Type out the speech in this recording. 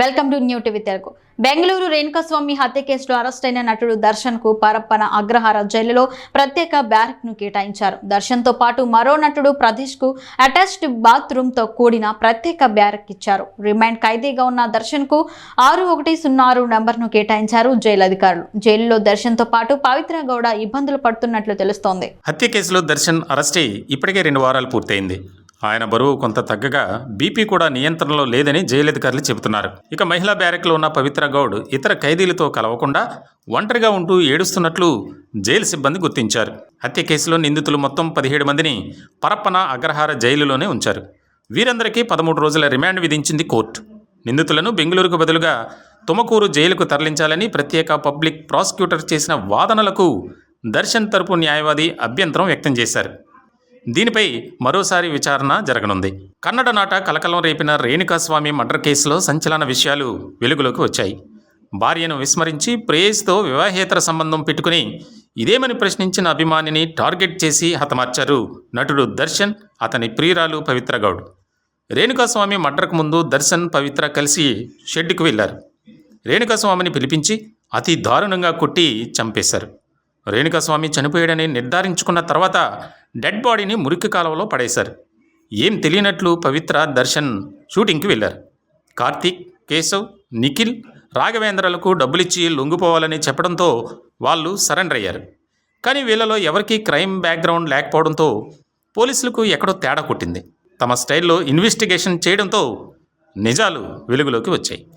Welcome to new TV Telugu. Bengaluru Renukaswamy హత్య కేసులో arrest అయిన నటుడు దర్శన్కు పరప్పన అగ్రహార జైలులో ప్రత్యేక బ్యారక్ను కేటాయించారు. దర్శన్తో పాటు మరో నటుడు ప్రదేశ్కు అటాచ్డ్ బాత్రూమ్తో కూడిన ప్రత్యేక బ్యారక్ ఇచ్చారు. రిమైండ్ ఖైదీగా ఉన్న దర్శన్కు ఆరు ఒకటి సున్నా ఆరు నంబర్ను కేటాయించారు జైలు అధికారులు. జైలులో దర్శన్తో పాటు పవిత్ర గౌడ ఇబ్బందులు పడుతున్నట్లు తెలుస్తోంది. హత్య కేసులో దర్శన్ అరెస్ట్ అయి ఇప్పటికే రెండు వారాలు పూర్తయింది. ఆయన బరువు కొంత తగ్గగా బీపీ కూడా నియంత్రణలో లేదని జైలు అధికారులు చెబుతున్నారు. ఇక మహిళా బ్యారెక్లో ఉన్న పవిత్ర గౌడ్ ఇతర ఖైదీలతో కలవకుండా ఒంటరిగా ఉంటూ ఏడుస్తున్నట్లు జైలు సిబ్బంది గుర్తించారు. హత్య కేసులో నిందితులు మొత్తం పదిహేడు మందిని పరప్పన అగ్రహార జైలులోనే ఉంచారు. వీరందరికీ పదమూడు రోజుల రిమాండ్ విధించింది కోర్టు. నిందితులను బెంగళూరుకు బదులుగా తుమకూరు జైలుకు తరలించాలని ప్రత్యేక పబ్లిక్ ప్రాసిక్యూటర్ చేసిన వాదనలకు దర్శన్ తరపు న్యాయవాది అభ్యంతరం వ్యక్తం చేశారు. దీనిపై మరోసారి విచారణ జరగనుంది. కన్నడ నాట కలకలం రేపిన రేణుకాస్వామి మర్డర్ కేసులో సంచలన విషయాలు వెలుగులోకి వచ్చాయి. భార్యను విస్మరించి ప్రేయస్తో వివాహేతర సంబంధం పెట్టుకుని ఇదేమని ప్రశ్నించిన అభిమానిని టార్గెట్ చేసి హతమార్చారు నటుడు దర్శన్ అతని ప్రియురాలు పవిత్ర గౌడ్. రేణుకాస్వామి మర్డర్కు ముందు దర్శన్ పవిత్ర కలిసి షెడ్డుకు వెళ్ళారు రేణుకాస్వామిని పిలిపించి అతి దారుణంగా కొట్టి చంపేశారు. రేణుకాస్వామి చనిపోయాడని నిర్ధారించుకున్న తర్వాత డెడ్ బాడీని మురికి కాలువలో పడేశారు. ఏం తెలియనట్లు పవిత్ర దర్శన్ షూటింగ్కి వెళ్ళారు. కార్తీక్ కేశవ్ నిఖిల్ రాఘవేంద్రలకు డబ్బులిచ్చి లొంగిపోవాలని చెప్పడంతో వాళ్ళు సరెండర్ అయ్యారు. కానీ వీళ్ళలో ఎవరికీ క్రైమ్ బ్యాక్గ్రౌండ్ లేకపోవడంతో పోలీసులకు ఎక్కడో తేడా కొట్టింది. తమ స్టైల్లో ఇన్వెస్టిగేషన్ చేయడంతో నిజాలు వెలుగులోకి వచ్చాయి.